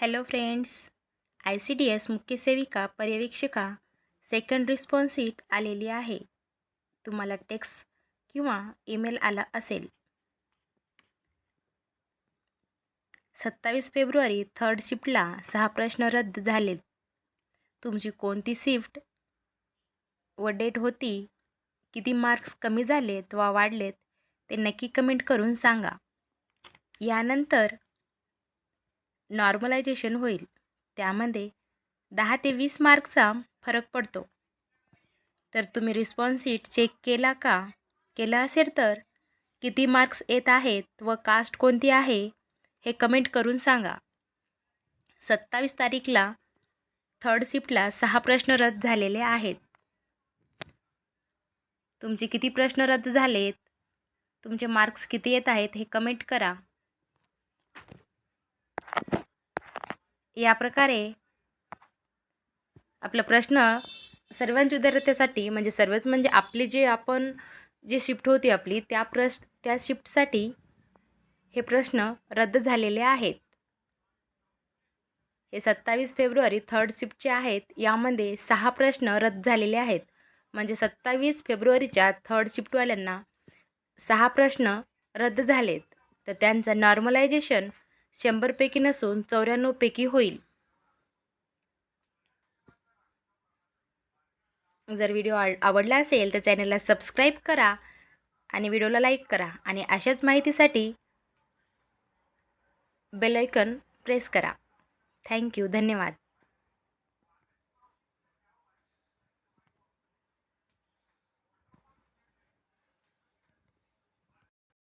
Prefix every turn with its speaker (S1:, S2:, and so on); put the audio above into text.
S1: Hello friends I C D S मुख्य सेविका पर्यवेक्षिका second रिस्पॉन्सीट आलेली आहे. तुम्हाला टेक्स्ट किंवा ईमेल आला असेल. सत्तावीस फेब्रुवारी थर्ड शिफ्टला सहा प्रश्न रद्द झाले. तुमची कोणती शिफ्ट व डेट होती? किती मार्क्स कमी झालेत वा वाढलेत? ते नक्की कमेंट करून सांगा. यानंतर नॉर्मलायझेशन होईल. त्यामध्ये दहा ते वीस मार्कचा फरक पडतो. तर तुम्ही रिस्पॉन्स शीट चेक केला का? केला असेल तर किती मार्क्स येत आहेत व कास्ट कोणती आहे हे कमेंट करून सांगा. सत्तावीस तारीखला थर्ड शिफ्टला सहा प्रश्न रद्द झालेले आहेत. तुमचे किती प्रश्न रद्द झालेत? तुमचे मार्क्स किती येत आहेत हे कमेंट करा. या प्रकारे आपला प्रश्न सर्वांच्या विद्यार्थ्यासाठी म्हणजे सर्वच म्हणजे आपली जे आपण जे शिफ्ट होती आपली त्या प्रश त्या शिफ्टसाठी हे प्रश्न रद्द झालेले आहेत. हे सत्तावीस फेब्रुवारी थर्ड शिफ्टचे आहेत. यामध्ये सहा प्रश्न रद्द झालेले आहेत. म्हणजे सत्तावीस फेब्रुवारीच्या थर्ड शिफ्टवाल्यांना सहा प्रश्न रद्द झालेत. तर त्यांचं नॉर्मलायझेशन शंभरपैकी नसून चौऱ्याण्णवपैकी होईल. जर व्हिडिओ आवडला असेल तर चॅनलला सबस्क्राईब करा आणि व्हिडिओला लाईक करा आणि अशाच माहितीसाठी बेलायकन प्रेस करा. थँक्यू धन्यवाद.